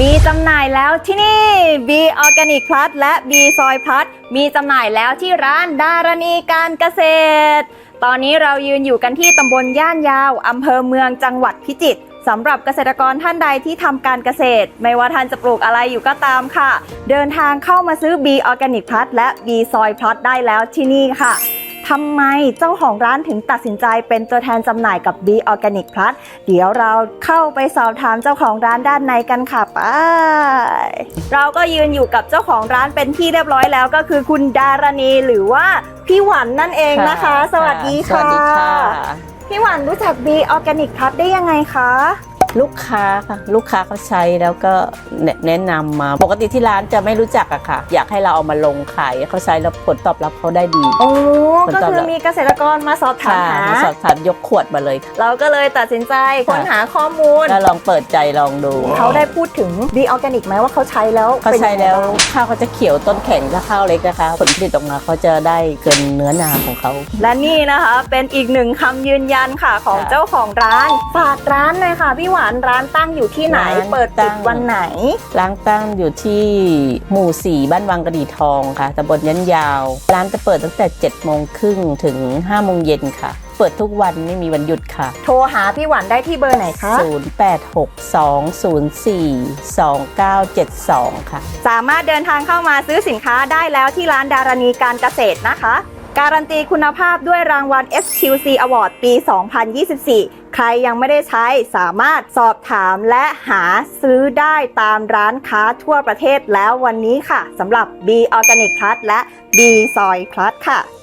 มีจำหน่ายแล้วที่นี่ B Organic Plus และ B Soy Plus มีจำหน่ายแล้วที่ร้านดารณีการเกษตร ตอนนี้เรายืนอยู่กันที่ตำบลย่านยาวอำเภอเมืองจังหวัดพิจิตรสำหรับเกษตรกรท่านใดที่ทำการเกษตร ไม่ว่าท่านจะปลูกอะไรอยู่ก็ตามค่ะ เดินทางเข้ามาซื้อ B Organic Plus และ B Soy Plus ได้แล้วที่นี่ค่ะ ทำไมเจ้าของร้านถึงตัดสินใจเป็นตัวแทนจำหน่ายกับ B Organic Plus เดี๋ยวเราเข้าไปสอบถามเจ้าของร้านด้านในกันค่ะไปเราก็ยืนอยู่กับเจ้าของร้านเป็นที่เรียบร้อยแล้วก็คือคุณดารณีหรือว่าพี่หวันนั่นเองนะคะ สวัสดีสค่ะวัสดีค่ะ พี่หวันรู้จัก B Organic Plus ได้ยังไงคะ ลูกค้าค่ะ ลูกค้าเขาใช้แล้วก็แนะแนะนำมา ปกติที่ร้านจะไม่รู้จักอะค่ะ อยากให้เราเอามาลงขายเขาใช้แล้วผลตอบรับเขาได้ดีโอ้ผลก็ตอบคือรับมีเกษตรกรมาสอบถามค่ะหามาสอบถามยกขวดมาเลยค่ะเราก็เลยตัดสินใจค้นหาข้อมูลก็ลองเปิดใจลองดู เขาได้พูดถึง B Organic ไหมว่าเขาใช้แล้วเขาเป็นใช้ยังไงแล้วบ้างข้าวเขาจะเขียวต้นแข็งถ้าข้าวเล็กนะคะ ผลผลิตออกมาเขาจะได้เกินเนื้อนาของเขาและนี่นะคะ เป็นอีกหนึ่งคำยืนยันค่ะของค่ะเจ้าของร้านฝากร้านหน่อยค่ะพี่หวานร้านตั้งอยู่ที่ไหน ร้านเปิดตั้ปิดงวันไหน ร้านตั้งอยู่ที่หมู่สี่บ้านวังกระดีทองค่ะตำบลยันยาว ร้านจะเปิดตั้งแต่7จ็ดโมงครึ่งถึง5้าโมงเย็นค่ะ เปิดทุกวันไม่มีวันหยุดค่ะ โทรหาพี่หวานได้ที่เบอร์ไหนคะ 0862042972 ค่ะ สามารถเดินทางเข้ามาซื้อสินค้าได้แล้วที่ร้านดารณีการเกษตรนะคะ การันตีคุณภาพด้วยรางวัล SQC Award ปี 2024 ใครยังไม่ได้ใช้สามารถสอบถามและหาซื้อได้ตามร้านค้าทั่วประเทศแล้ววันนี้ค่ะสำหรับ B Organic Plus และ B Soy Plus ค่ะ